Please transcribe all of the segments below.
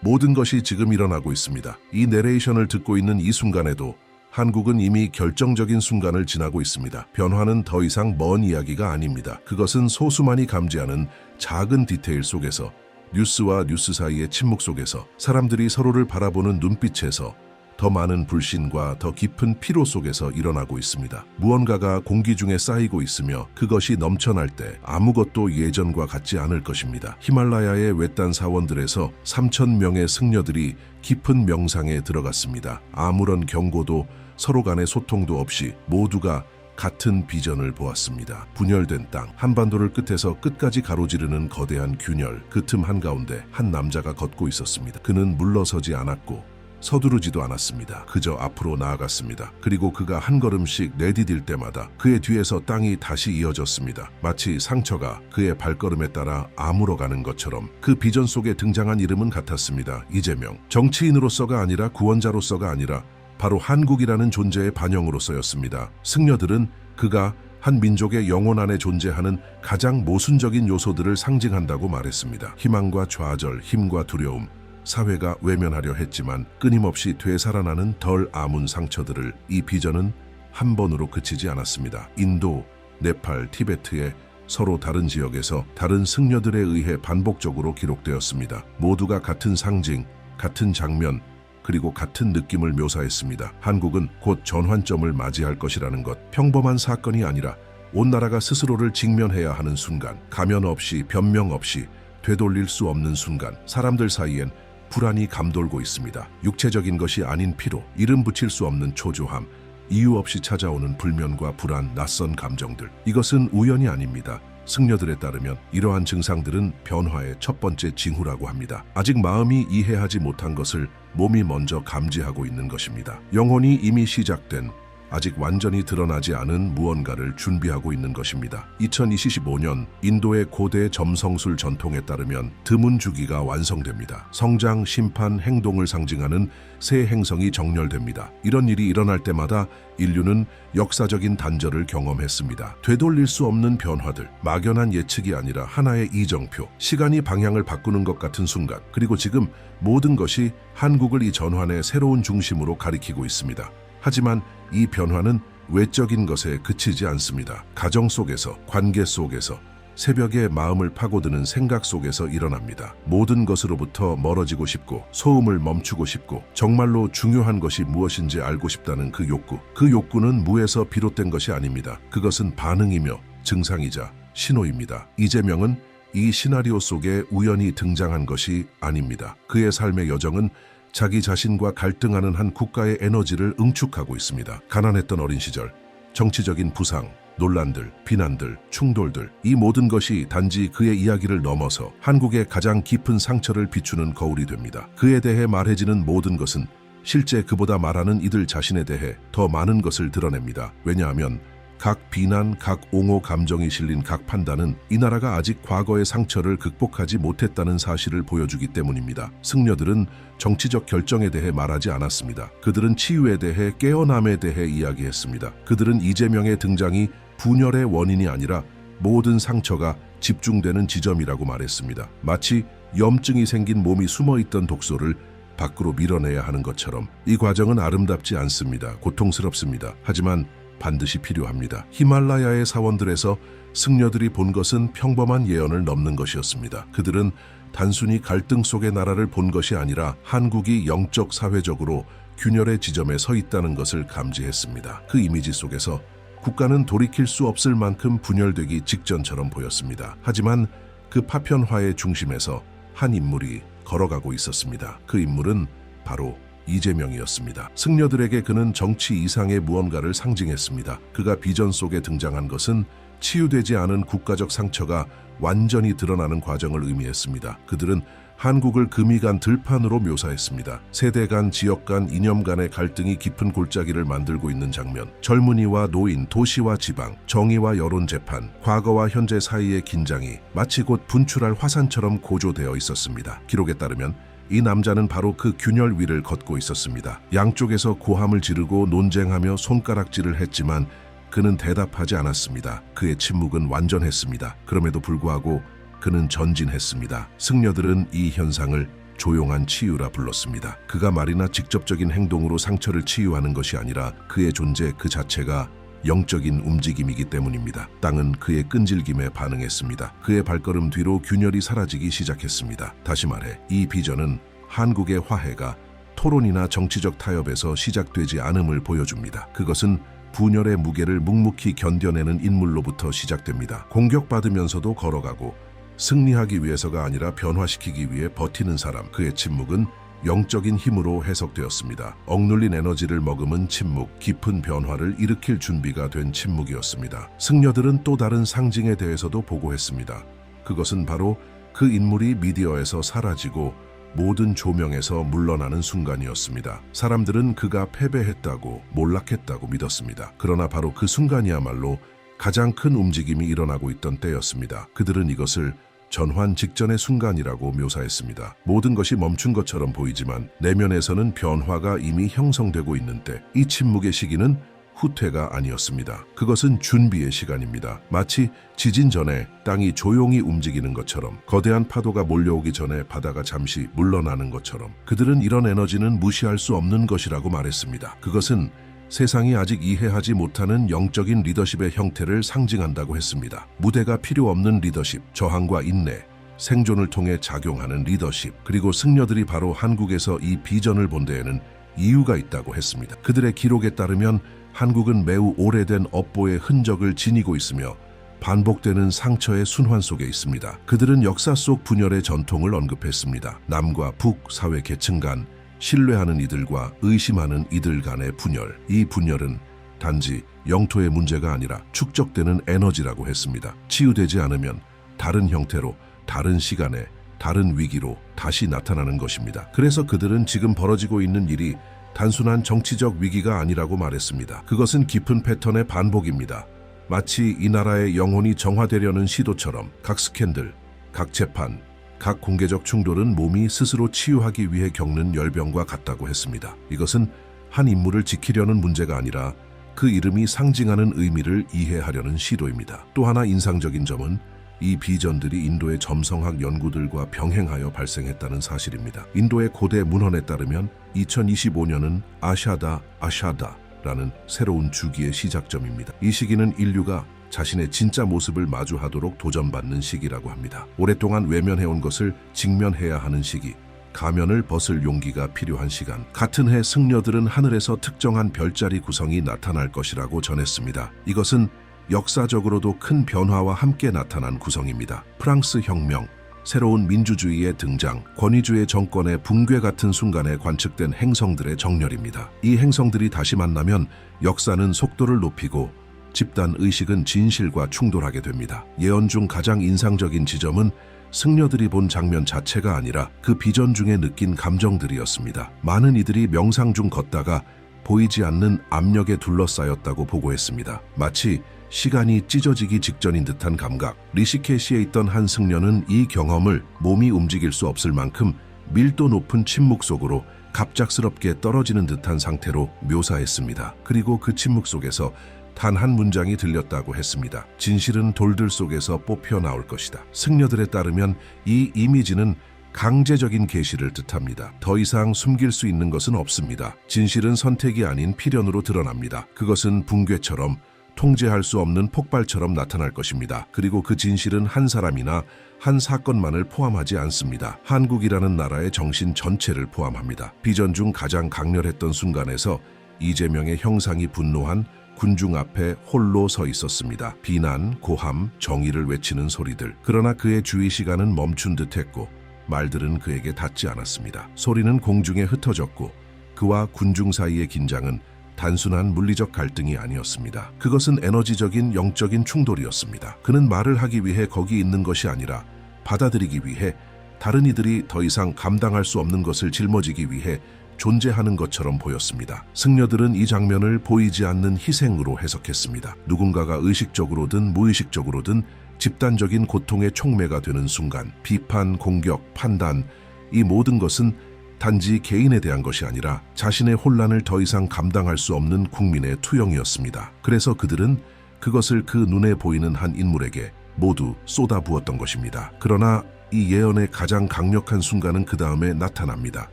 모든 것이 지금 일어나고 있습니다. 이 내레이션을 듣고 있는 이 순간에도 한국은 이미 결정적인 순간을 지나고 있습니다. 변화는 더 이상 먼 이야기가 아닙니다. 그것은 소수만이 감지하는 작은 디테일 속에서 뉴스와 뉴스 사이의 침묵 속에서 사람들이 서로를 바라보는 눈빛에서 더 많은 불신과 더 깊은 피로 속에서 일어나고 있습니다. 무언가가 공기 중에 쌓이고 있으며 그것이 넘쳐날 때 아무것도 예전과 같지 않을 것입니다. 히말라야의 외딴 사원들에서 3천 명의 승려들이 깊은 명상에 들어갔습니다. 아무런 경고도 서로 간의 소통도 없이 모두가 같은 비전을 보았습니다. 분열된 땅, 한반도를 끝에서 끝까지 가로지르는 거대한 균열, 그 틈 한가운데 한 남자가 걷고 있었습니다. 그는 물러서지 않았고 서두르지도 않았습니다. 그저 앞으로 나아갔습니다. 그리고 그가 한 걸음씩 내디딜 때마다 그의 뒤에서 땅이 다시 이어졌습니다. 마치 상처가 그의 발걸음에 따라 아물어 가는 것처럼 그 비전 속에 등장한 이름은 같았습니다. 이재명. 정치인으로서가 아니라 구원자로서가 아니라 바로 한국이라는 존재의 반영으로서였습니다. 승려들은 그가 한 민족의 영혼 안에 존재하는 가장 모순적인 요소들을 상징한다고 말했습니다. 희망과 좌절, 힘과 두려움, 사회가 외면하려 했지만 끊임없이 되살아나는 덜 아문 상처들을 이 비전은 한 번으로 그치지 않았습니다. 인도, 네팔, 티베트의 서로 다른 지역에서 다른 승려들에 의해 반복적으로 기록되었습니다. 모두가 같은 상징, 같은 장면, 그리고 같은 느낌을 묘사했습니다. 한국은 곧 전환점을 맞이할 것이라는 것, 평범한 사건이 아니라 온 나라가 스스로를 직면해야 하는 순간, 가면 없이 변명 없이 되돌릴 수 없는 순간, 사람들 사이엔 불안이 감돌고 있습니다. 육체적인 것이 아닌 피로, 이름 붙일 수 없는 초조함, 이유 없이 찾아오는 불면과 불안, 낯선 감정들. 이것은 우연이 아닙니다. 승려들에 따르면 이러한 증상들은 변화의 첫 번째 징후라고 합니다. 아직 마음이 이해하지 못한 것을 몸이 먼저 감지하고 있는 것입니다. 영혼이 이미 시작된 아직 완전히 드러나지 않은 무언가를 준비하고 있는 것입니다. 2025년 인도의 고대 점성술 전통에 따르면 드문 주기가 완성됩니다. 성장, 심판, 행동을 상징하는 새 행성이 정렬됩니다. 이런 일이 일어날 때마다 인류는 역사적인 단절을 경험했습니다. 되돌릴 수 없는 변화들, 막연한 예측이 아니라 하나의 이정표, 시간이 방향을 바꾸는 것 같은 순간, 그리고 지금 모든 것이 한국을 이 전환의 새로운 중심으로 가리키고 있습니다. 하지만 이 변화는 외적인 것에 그치지 않습니다. 가정 속에서, 관계 속에서, 새벽에 마음을 파고드는 생각 속에서 일어납니다. 모든 것으로부터 멀어지고 싶고, 소음을 멈추고 싶고, 정말로 중요한 것이 무엇인지 알고 싶다는 그 욕구. 그 욕구는 무에서 비롯된 것이 아닙니다. 그것은 반응이며 증상이자 신호입니다. 이재명은 이 시나리오 속에 우연히 등장한 것이 아닙니다. 그의 삶의 여정은 자기 자신과 갈등하는 한 국가의 에너지를 응축하고 있습니다. 가난했던 어린 시절, 정치적인 부상, 논란들, 비난들, 충돌들, 이 모든 것이 단지 그의 이야기를 넘어서 한국의 가장 깊은 상처를 비추는 거울이 됩니다. 그에 대해 말해지는 모든 것은 실제 그보다 말하는 이들 자신에 대해 더 많은 것을 드러냅니다. 왜냐하면 각 비난, 각 옹호 감정이 실린 각 판단은 이 나라가 아직 과거의 상처를 극복하지 못했다는 사실을 보여주기 때문입니다. 승려들은 정치적 결정에 대해 말하지 않았습니다. 그들은 치유에 대해 깨어남에 대해 이야기했습니다. 그들은 이재명의 등장이 분열의 원인이 아니라 모든 상처가 집중되는 지점이라고 말했습니다. 마치 염증이 생긴 몸이 숨어있던 독소를 밖으로 밀어내야 하는 것처럼 이 과정은 아름답지 않습니다. 고통스럽습니다. 하지만 반드시 필요합니다. 히말라야의 사원들에서 승려들이 본 것은 평범한 예언을 넘는 것이었습니다. 그들은 단순히 갈등 속의 나라를 본 것이 아니라 한국이 영적 사회적으로 균열의 지점에 서 있다는 것을 감지했습니다. 그 이미지 속에서 국가는 돌이킬 수 없을 만큼 분열되기 직전처럼 보였습니다. 하지만 그 파편화의 중심에서 한 인물이 걸어가고 있었습니다. 그 인물은 바로 이재명이었습니다. 승려들에게 그는 정치 이상의 무언가를 상징했습니다. 그가 비전 속에 등장한 것은 치유되지 않은 국가적 상처가 완전히 드러나는 과정을 의미했습니다. 그들은 한국을 금이 간 들판으로 묘사했습니다. 세대 간, 지역 간, 이념 간의 갈등이 깊은 골짜기를 만들고 있는 장면. 젊은이와 노인, 도시와 지방, 정의와 여론 재판, 과거와 현재 사이의 긴장이 마치 곧 분출할 화산처럼 고조되어 있었습니다. 기록에 따르면 이 남자는 바로 그 균열 위를 걷고 있었습니다. 양쪽에서 고함을 지르고 논쟁하며 손가락질을 했지만 그는 대답하지 않았습니다. 그의 침묵은 완전했습니다. 그럼에도 불구하고 그는 전진했습니다. 승려들은 이 현상을 조용한 치유라 불렀습니다. 그가 말이나 직접적인 행동으로 상처를 치유하는 것이 아니라 그의 존재 그 자체가 영적인 움직임이기 때문입니다. 땅은 그의 끈질김에 반응했습니다. 그의 발걸음 뒤로 균열이 사라지기 시작했습니다. 다시 말해 이 비전은 한국의 화해가 토론이나 정치적 타협에서 시작되지 않음을 보여줍니다. 그것은 분열의 무게를 묵묵히 견뎌내는 인물로부터 시작됩니다. 공격받으면서도 걸어가고 승리하기 위해서가 아니라 변화시키기 위해 버티는 사람. 그의 침묵은 영적인 힘으로 해석되었습니다. 억눌린 에너지를 머금은 침묵, 깊은 변화를 일으킬 준비가 된 침묵이었습니다. 승려들은 또 다른 상징에 대해서도 보고했습니다. 그것은 바로 그 인물이 미디어에서 사라지고 모든 조명에서 물러나는 순간이었습니다. 사람들은 그가 패배했다고 몰락했다고 믿었습니다. 그러나 바로 그 순간이야말로 가장 큰 움직임이 일어나고 있던 때였습니다. 그들은 이것을 전환 직전의 순간이라고 묘사했습니다. 모든 것이 멈춘 것처럼 보이지만 내면에서는 변화가 이미 형성되고 있는 때, 이 침묵의 시기는 후퇴가 아니었습니다. 그것은 준비의 시간입니다. 마치 지진 전에 땅이 조용히 움직이는 것처럼 거대한 파도가 몰려오기 전에 바다가 잠시 물러나는 것처럼 그들은 이런 에너지는 무시할 수 없는 것이라고 말했습니다. 그것은 세상이 아직 이해하지 못하는 영적인 리더십의 형태를 상징한다고 했습니다. 무대가 필요 없는 리더십, 저항과 인내, 생존을 통해 작용하는 리더십, 그리고 승려들이 바로 한국에서 이 비전을 본 데에는 이유가 있다고 했습니다. 그들의 기록에 따르면 한국은 매우 오래된 업보의 흔적을 지니고 있으며 반복되는 상처의 순환 속에 있습니다. 그들은 역사 속 분열의 전통을 언급했습니다. 남과 북 사회 계층 간 신뢰하는 이들과 의심하는 이들 간의 분열. 이 분열은 단지 영토의 문제가 아니라 축적되는 에너지라고 했습니다. 치유되지 않으면 다른 형태로, 다른 시간에, 다른 위기로 다시 나타나는 것입니다. 그래서 그들은 지금 벌어지고 있는 일이 단순한 정치적 위기가 아니라고 말했습니다. 그것은 깊은 패턴의 반복입니다. 마치 이 나라의 영혼이 정화되려는 시도처럼 각 스캔들, 각 재판, 각 공개적 충돌은 몸이 스스로 치유하기 위해 겪는 열병과 같다고 했습니다. 이것은 한 인물을 지키려는 문제가 아니라 그 이름이 상징하는 의미를 이해하려는 시도입니다. 또 하나 인상적인 점은 이 비전들이 인도의 점성학 연구들과 병행하여 발생했다는 사실입니다. 인도의 고대 문헌에 따르면 2025년은 아샤다 아샤다라는 새로운 주기의 시작점입니다. 이 시기는 인류가 자신의 진짜 모습을 마주하도록 도전받는 시기라고 합니다. 오랫동안 외면해온 것을 직면해야 하는 시기, 가면을 벗을 용기가 필요한 시간. 같은 해 승려들은 하늘에서 특정한 별자리 구성이 나타날 것이라고 전했습니다. 이것은 역사적으로도 큰 변화와 함께 나타난 구성입니다. 프랑스 혁명, 새로운 민주주의의 등장, 권위주의 정권의 붕괴 같은 순간에 관측된 행성들의 정렬입니다. 이 행성들이 다시 만나면 역사는 속도를 높이고 집단 의식은 진실과 충돌하게 됩니다. 예언 중 가장 인상적인 지점은 승려들이 본 장면 자체가 아니라 그 비전 중에 느낀 감정들이었습니다. 많은 이들이 명상 중 걷다가 보이지 않는 압력에 둘러싸였다고 보고했습니다. 마치 시간이 찢어지기 직전인 듯한 감각. 리시케시에 있던 한 승려는 이 경험을 몸이 움직일 수 없을 만큼 밀도 높은 침묵 속으로 갑작스럽게 떨어지는 듯한 상태로 묘사했습니다. 그리고 그 침묵 속에서 단 한 문장이 들렸다고 했습니다. 진실은 돌들 속에서 뽑혀 나올 것이다. 승려들에 따르면 이 이미지는 강제적인 계시를 뜻합니다. 더 이상 숨길 수 있는 것은 없습니다. 진실은 선택이 아닌 필연으로 드러납니다. 그것은 붕괴처럼 통제할 수 없는 폭발처럼 나타날 것입니다. 그리고 그 진실은 한 사람이나 한 사건만을 포함하지 않습니다. 한국이라는 나라의 정신 전체를 포함합니다. 비전 중 가장 강렬했던 순간에서 이재명의 형상이 분노한 군중 앞에 홀로 서 있었습니다. 비난, 고함, 정의를 외치는 소리들. 그러나 그의 주의 시간은 멈춘 듯했고 말들은 그에게 닿지 않았습니다. 소리는 공중에 흩어졌고 그와 군중 사이의 긴장은 단순한 물리적 갈등이 아니었습니다. 그것은 에너지적인 영적인 충돌이었습니다. 그는 말을 하기 위해 거기 있는 것이 아니라 받아들이기 위해 다른 이들이 더 이상 감당할 수 없는 것을 짊어지기 위해 존재하는 것처럼 보였습니다. 승려들은 이 장면을 보이지 않는 희생으로 해석했습니다. 누군가가 의식적으로든 무의식적으로든 집단적인 고통의 촉매가 되는 순간 비판, 공격, 판단 이 모든 것은 단지 개인에 대한 것이 아니라 자신의 혼란을 더 이상 감당할 수 없는 국민의 투영이었습니다. 그래서 그들은 그것을 그 눈에 보이는 한 인물에게 모두 쏟아부었던 것입니다. 그러나 이 예언의 가장 강력한 순간은 그 다음에 나타납니다.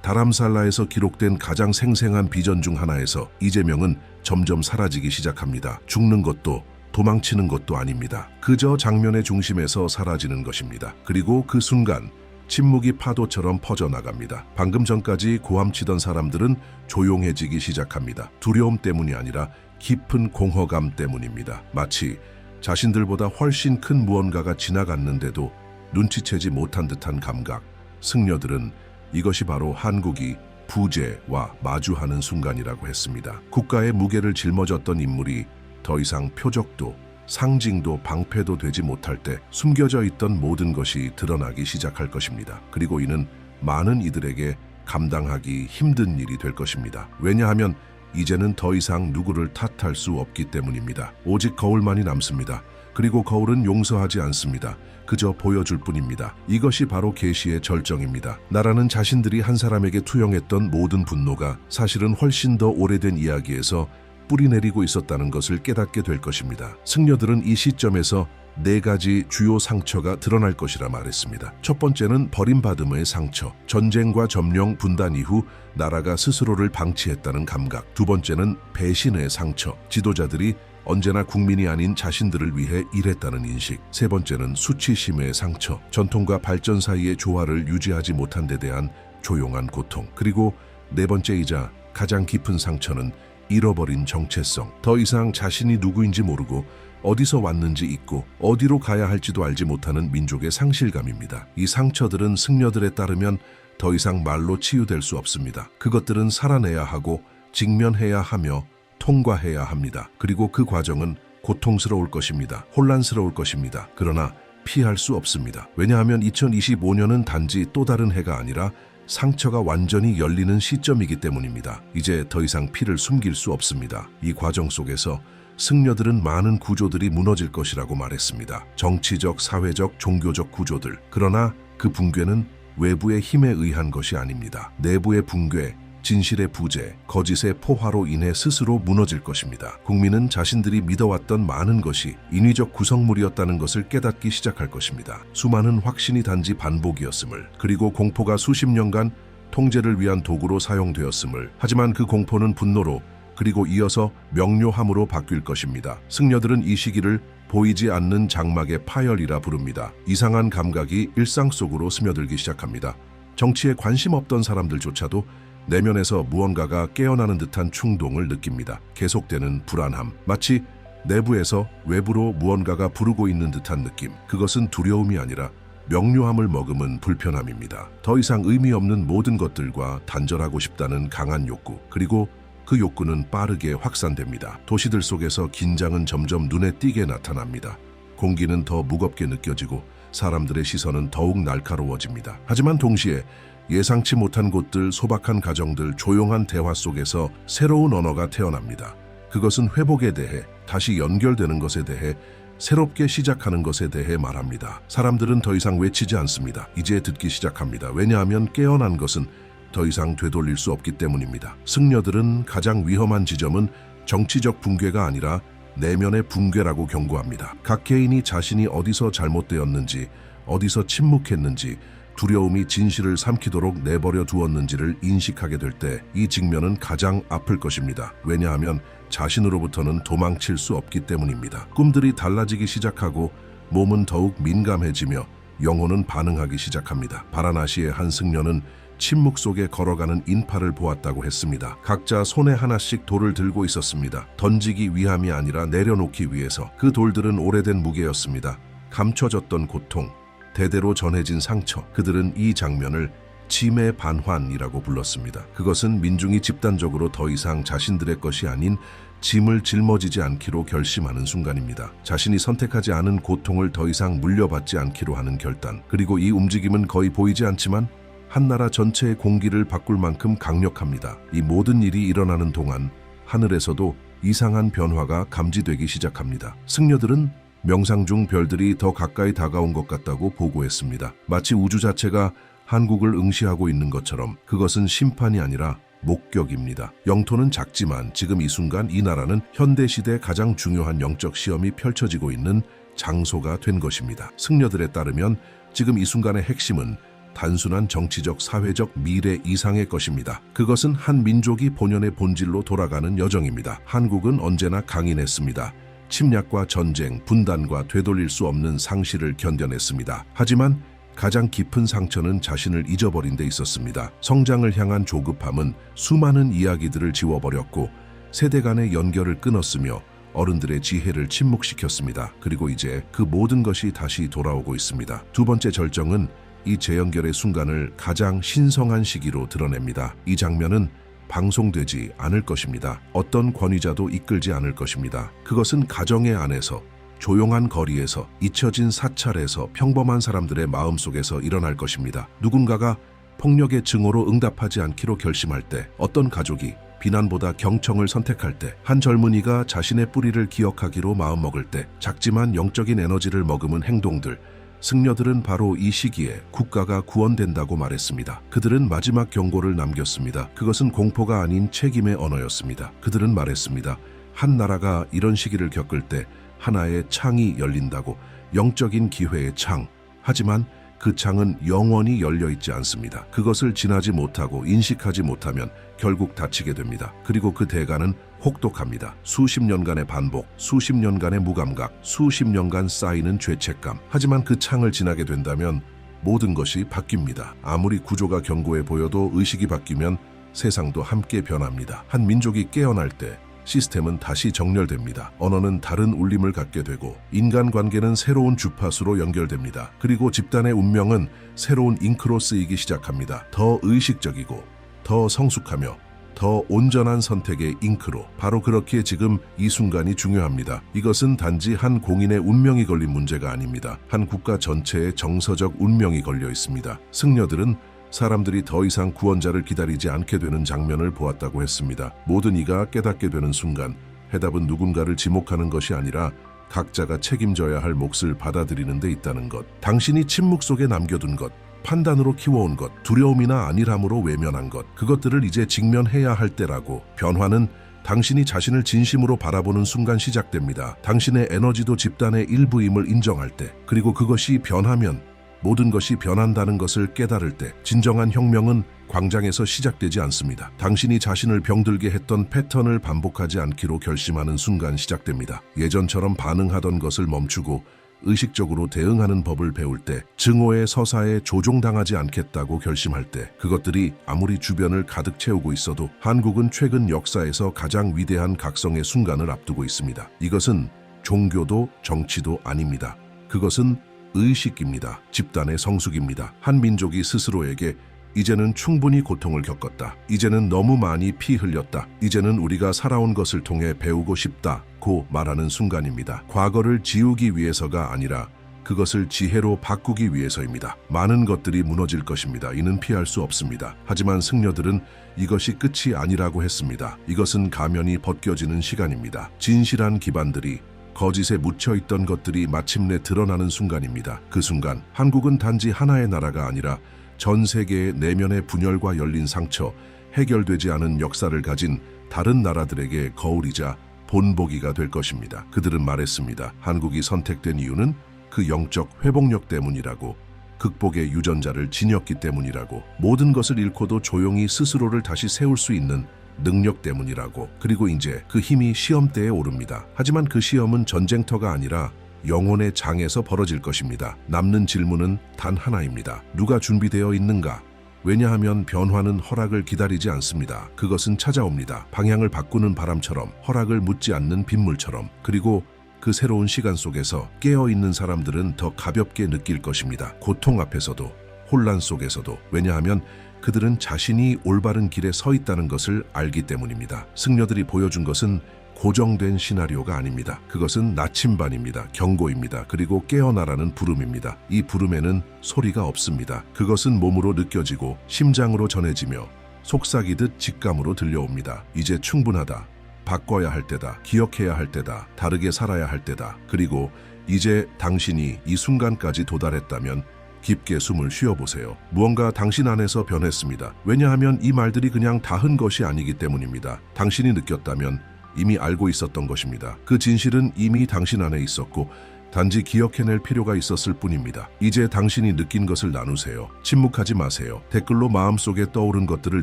다람살라에서 기록된 가장 생생한 비전 중 하나에서 이재명은 점점 사라지기 시작합니다. 죽는 것도 도망치는 것도 아닙니다. 그저 장면의 중심에서 사라지는 것입니다. 그리고 그 순간 침묵이 파도처럼 퍼져나갑니다. 방금 전까지 고함치던 사람들은 조용해지기 시작합니다. 두려움 때문이 아니라 깊은 공허감 때문입니다. 마치 자신들보다 훨씬 큰 무언가가 지나갔는데도 눈치채지 못한 듯한 감각. 승려들은 이것이 바로 한국이 부재와 마주하는 순간이라고 했습니다. 국가의 무게를 짊어졌던 인물이 더 이상 표적도 상징도 방패도 되지 못할 때 숨겨져 있던 모든 것이 드러나기 시작할 것입니다. 그리고 이는 많은 이들에게 감당하기 힘든 일이 될 것입니다. 왜냐하면 이제는 더 이상 누구를 탓할 수 없기 때문입니다. 오직 거울만이 남습니다. 그리고 거울은 용서하지 않습니다. 그저 보여줄 뿐입니다. 이것이 바로 계시의 절정입니다. 나라는 자신들이 한 사람에게 투영했던 모든 분노가 사실은 훨씬 더 오래된 이야기에서 뿌리 내리고 있었다는 것을 깨닫게 될 것입니다. 승려들은 이 시점에서 네 가지 주요 상처가 드러날 것이라 말했습니다. 첫 번째는 버림받음의 상처, 전쟁과 점령 분단 이후 나라가 스스로를 방치했다는 감각. 두 번째는 배신의 상처, 지도자들이 언제나 국민이 아닌 자신들을 위해 일했다는 인식. 세 번째는 수치심의 상처, 전통과 발전 사이의 조화를 유지하지 못한 데 대한 조용한 고통. 그리고 네 번째이자 가장 깊은 상처는 잃어버린 정체성. 더 이상 자신이 누구인지 모르고 어디서 왔는지 잊고 어디로 가야 할지도 알지 못하는 민족의 상실감입니다. 이 상처들은 승려들에 따르면 더 이상 말로 치유될 수 없습니다. 그것들은 살아내야 하고 직면해야 하며 통과해야 합니다. 그리고 그 과정은 고통스러울 것입니다. 혼란스러울 것입니다. 그러나 피할 수 없습니다. 왜냐하면 2025년은 단지 또 다른 해가 아니라 상처가 완전히 열리는 시점이기 때문입니다. 이제 더 이상 피를 숨길 수 없습니다. 이 과정 속에서 승려들은 많은 구조들이 무너질 것이라고 말했습니다. 정치적, 사회적, 종교적 구조들. 그러나 그 붕괴는 외부의 힘에 의한 것이 아닙니다. 내부의 붕괴, 진실의 부재, 거짓의 포화로 인해 스스로 무너질 것입니다. 국민은 자신들이 믿어왔던 많은 것이 인위적 구성물이었다는 것을 깨닫기 시작할 것입니다. 수많은 확신이 단지 반복이었음을, 그리고 공포가 수십 년간 통제를 위한 도구로 사용되었음을, 하지만 그 공포는 분노로 그리고 이어서 명료함으로 바뀔 것입니다. 승려들은 이 시기를 보이지 않는 장막의 파열이라 부릅니다. 이상한 감각이 일상 속으로 스며들기 시작합니다. 정치에 관심 없던 사람들조차도 내면에서 무언가가 깨어나는 듯한 충동을 느낍니다. 계속되는 불안함, 마치 내부에서 외부로 무언가가 부르고 있는 듯한 느낌. 그것은 두려움이 아니라 명료함을 머금은 불편함입니다. 더 이상 의미 없는 모든 것들과 단절하고 싶다는 강한 욕구, 그리고 그 욕구는 빠르게 확산됩니다. 도시들 속에서 긴장은 점점 눈에 띄게 나타납니다. 공기는 더 무겁게 느껴지고 사람들의 시선은 더욱 날카로워집니다. 하지만 동시에 예상치 못한 곳들, 소박한 가정들, 조용한 대화 속에서 새로운 언어가 태어납니다. 그것은 회복에 대해, 다시 연결되는 것에 대해, 새롭게 시작하는 것에 대해 말합니다. 사람들은 더 이상 외치지 않습니다. 이제 듣기 시작합니다. 왜냐하면 깨어난 것은 더 이상 되돌릴 수 없기 때문입니다. 승려들은 가장 위험한 지점은 정치적 붕괴가 아니라 내면의 붕괴라고 경고합니다. 각 개인이 자신이 어디서 잘못되었는지, 어디서 침묵했는지, 두려움이 진실을 삼키도록 내버려 두었는지를 인식하게 될 때 이 직면은 가장 아플 것입니다. 왜냐하면 자신으로부터는 도망칠 수 없기 때문입니다. 꿈들이 달라지기 시작하고 몸은 더욱 민감해지며 영혼은 반응하기 시작합니다. 바라나시의 한 승려는 침묵 속에 걸어가는 인파를 보았다고 했습니다. 각자 손에 하나씩 돌을 들고 있었습니다. 던지기 위함이 아니라 내려놓기 위해서 그 돌들은 오래된 무게였습니다. 감춰졌던 고통, 대대로 전해진 상처. 그들은 이 장면을 짐의 반환이라고 불렀습니다. 그것은 민중이 집단적으로 더 이상 자신들의 것이 아닌 짐을 짊어지지 않기로 결심하는 순간입니다. 자신이 선택하지 않은 고통을 더 이상 물려받지 않기로 하는 결단. 그리고 이 움직임은 거의 보이지 않지만 한 나라 전체의 공기를 바꿀 만큼 강력합니다. 이 모든 일이 일어나는 동안 하늘에서도 이상한 변화가 감지되기 시작합니다. 승려들은 명상 중 별들이 더 가까이 다가온 것 같다고 보고했습니다. 마치 우주 자체가 한국을 응시하고 있는 것처럼 그것은 심판이 아니라 목격입니다. 영토는 작지만 지금 이 순간 이 나라는 현대시대 가장 중요한 영적 시험이 펼쳐지고 있는 장소가 된 것입니다. 승려들에 따르면 지금 이 순간의 핵심은 단순한 정치적, 사회적 미래 이상의 것입니다. 그것은 한 민족이 본연의 본질로 돌아가는 여정입니다. 한국은 언제나 강인했습니다. 침략과 전쟁, 분단과 되돌릴 수 없는 상실을 견뎌냈습니다. 하지만 가장 깊은 상처는 자신을 잊어버린 데 있었습니다. 성장을 향한 조급함은 수많은 이야기들을 지워버렸고 세대 간의 연결을 끊었으며 어른들의 지혜를 침묵시켰습니다. 그리고 이제 그 모든 것이 다시 돌아오고 있습니다. 두 번째 절정은 이 재연결의 순간을 가장 신성한 시기로 드러냅니다. 이 장면은 방송되지 않을 것입니다. 어떤 권위자도 이끌지 않을 것입니다. 그것은 가정의 안에서 조용한 거리에서 잊혀진 사찰에서 평범한 사람들의 마음속에서 일어날 것입니다. 누군가가 폭력의 증오로 응답하지 않기로 결심할 때 어떤 가족이 비난보다 경청을 선택할 때 한 젊은이가 자신의 뿌리를 기억하기로 마음먹을 때 작지만 영적인 에너지를 머금은 행동들 승려들은 바로 이 시기에 국가가 구원된다고 말했습니다. 그들은 마지막 경고를 남겼습니다. 그것은 공포가 아닌 책임의 언어였습니다. 그들은 말했습니다. 한 나라가 이런 시기를 겪을 때 하나의 창이 열린다고 영적인 기회의 창. 하지만 그 창은 영원히 열려 있지 않습니다. 그것을 지나지 못하고 인식하지 못하면 결국 다치게 됩니다. 그리고 그 대가는 혹독합니다. 수십 년간의 반복, 수십 년간의 무감각, 수십 년간 쌓이는 죄책감. 하지만 그 창을 지나게 된다면 모든 것이 바뀝니다. 아무리 구조가 견고해 보여도 의식이 바뀌면 세상도 함께 변합니다. 한 민족이 깨어날 때 시스템은 다시 정렬됩니다. 언어는 다른 울림을 갖게 되고 인간관계는 새로운 주파수로 연결됩니다. 그리고 집단의 운명은 새로운 잉크로 쓰이기 시작합니다. 더 의식적이고 더 성숙하며 더 온전한 선택의 잉크로 바로 그렇기에 지금 이 순간이 중요합니다. 이것은 단지 한 공인의 운명이 걸린 문제가 아닙니다. 한 국가 전체의 정서적 운명이 걸려 있습니다. 승려들은 사람들이 더 이상 구원자를 기다리지 않게 되는 장면을 보았다고 했습니다. 모든 이가 깨닫게 되는 순간 해답은 누군가를 지목하는 것이 아니라 각자가 책임져야 할 몫을 받아들이는 데 있다는 것. 당신이 침묵 속에 남겨둔 것, 판단으로 키워온 것, 두려움이나 안일함으로 외면한 것, 그것들을 이제 직면해야 할 때라고 변화는 당신이 자신을 진심으로 바라보는 순간 시작됩니다. 당신의 에너지도 집단의 일부임을 인정할 때, 그리고 그것이 변하면 모든 것이 변한다는 것을 깨달을 때 진정한 혁명은 광장에서 시작되지 않습니다. 당신이 자신을 병들게 했던 패턴을 반복하지 않기로 결심하는 순간 시작됩니다. 예전처럼 반응하던 것을 멈추고 의식적으로 대응하는 법을 배울 때, 증오의 서사에 조종당하지 않겠다고 결심할 때, 그것들이 아무리 주변을 가득 채우고 있어도 한국은 최근 역사에서 가장 위대한 각성의 순간을 앞두고 있습니다. 이것은 종교도 정치도 아닙니다. 그것은 의식입니다. 집단의 성숙입니다. 한 민족이 스스로에게 이제는 충분히 고통을 겪었다. 이제는 너무 많이 피 흘렸다. 이제는 우리가 살아온 것을 통해 배우고 싶다. 고 말하는 순간입니다. 과거를 지우기 위해서가 아니라 그것을 지혜로 바꾸기 위해서입니다. 많은 것들이 무너질 것입니다. 이는 피할 수 없습니다. 하지만 승려들은 이것이 끝이 아니라고 했습니다. 이것은 가면이 벗겨지는 시간입니다. 진실한 기반들이 거짓에 묻혀 있던 것들이 마침내 드러나는 순간입니다. 그 순간 한국은 단지 하나의 나라가 아니라 전 세계의 내면의 분열과 열린 상처, 해결되지 않은 역사를 가진 다른 나라들에게 거울이자 본보기가 될 것입니다. 그들은 말했습니다. 한국이 선택된 이유는 그 영적 회복력 때문이라고 극복의 유전자를 지녔기 때문이라고 모든 것을 잃고도 조용히 스스로를 다시 세울 수 있는 능력 때문이라고 그리고 이제 그 힘이 시험대에 오릅니다. 하지만 그 시험은 전쟁터가 아니라 영혼의 장에서 벌어질 것입니다. 남는 질문은 단 하나입니다. 누가 준비되어 있는가? 왜냐하면 변화는 허락을 기다리지 않습니다. 그것은 찾아옵니다. 방향을 바꾸는 바람처럼 허락을 묻지 않는 빗물처럼 그리고 그 새로운 시간 속에서 깨어 있는 사람들은 더 가볍게 느낄 것입니다. 고통 앞에서도 혼란 속에서도 왜냐하면 그들은 자신이 올바른 길에 서 있다는 것을 알기 때문입니다. 승려들이 보여준 것은 고정된 시나리오가 아닙니다. 그것은 나침반입니다. 경고입니다. 그리고 깨어나라는 부름입니다. 이 부름에는 소리가 없습니다. 그것은 몸으로 느껴지고 심장으로 전해지며 속삭이듯 직감으로 들려옵니다. 이제 충분하다. 바꿔야 할 때다. 기억해야 할 때다. 다르게 살아야 할 때다. 그리고 이제 당신이 이 순간까지 도달했다면 깊게 숨을 쉬어보세요. 무언가 당신 안에서 변했습니다. 왜냐하면 이 말들이 그냥 다 흔 것이 아니기 때문입니다. 당신이 느꼈다면 이미 알고 있었던 것입니다. 그 진실은 이미 당신 안에 있었고 단지 기억해낼 필요가 있었을 뿐입니다. 이제 당신이 느낀 것을 나누세요. 침묵하지 마세요. 댓글로 마음속에 떠오른 것들을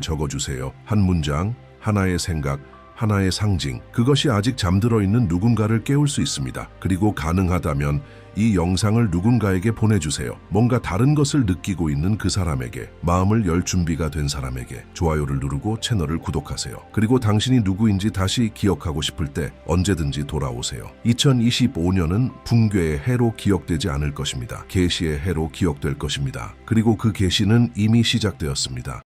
적어주세요. 한 문장, 하나의 생각, 하나의 상징. 그것이 아직 잠들어 있는 누군가를 깨울 수 있습니다. 그리고 가능하다면 이 영상을 누군가에게 보내주세요. 뭔가 다른 것을 느끼고 있는 그 사람에게, 마음을 열 준비가 된 사람에게 좋아요를 누르고 채널을 구독하세요. 그리고 당신이 누구인지 다시 기억하고 싶을 때 언제든지 돌아오세요. 2025년은 붕괴의 해로 기억되지 않을 것입니다. 계시의 해로 기억될 것입니다. 그리고 그 계시는 이미 시작되었습니다.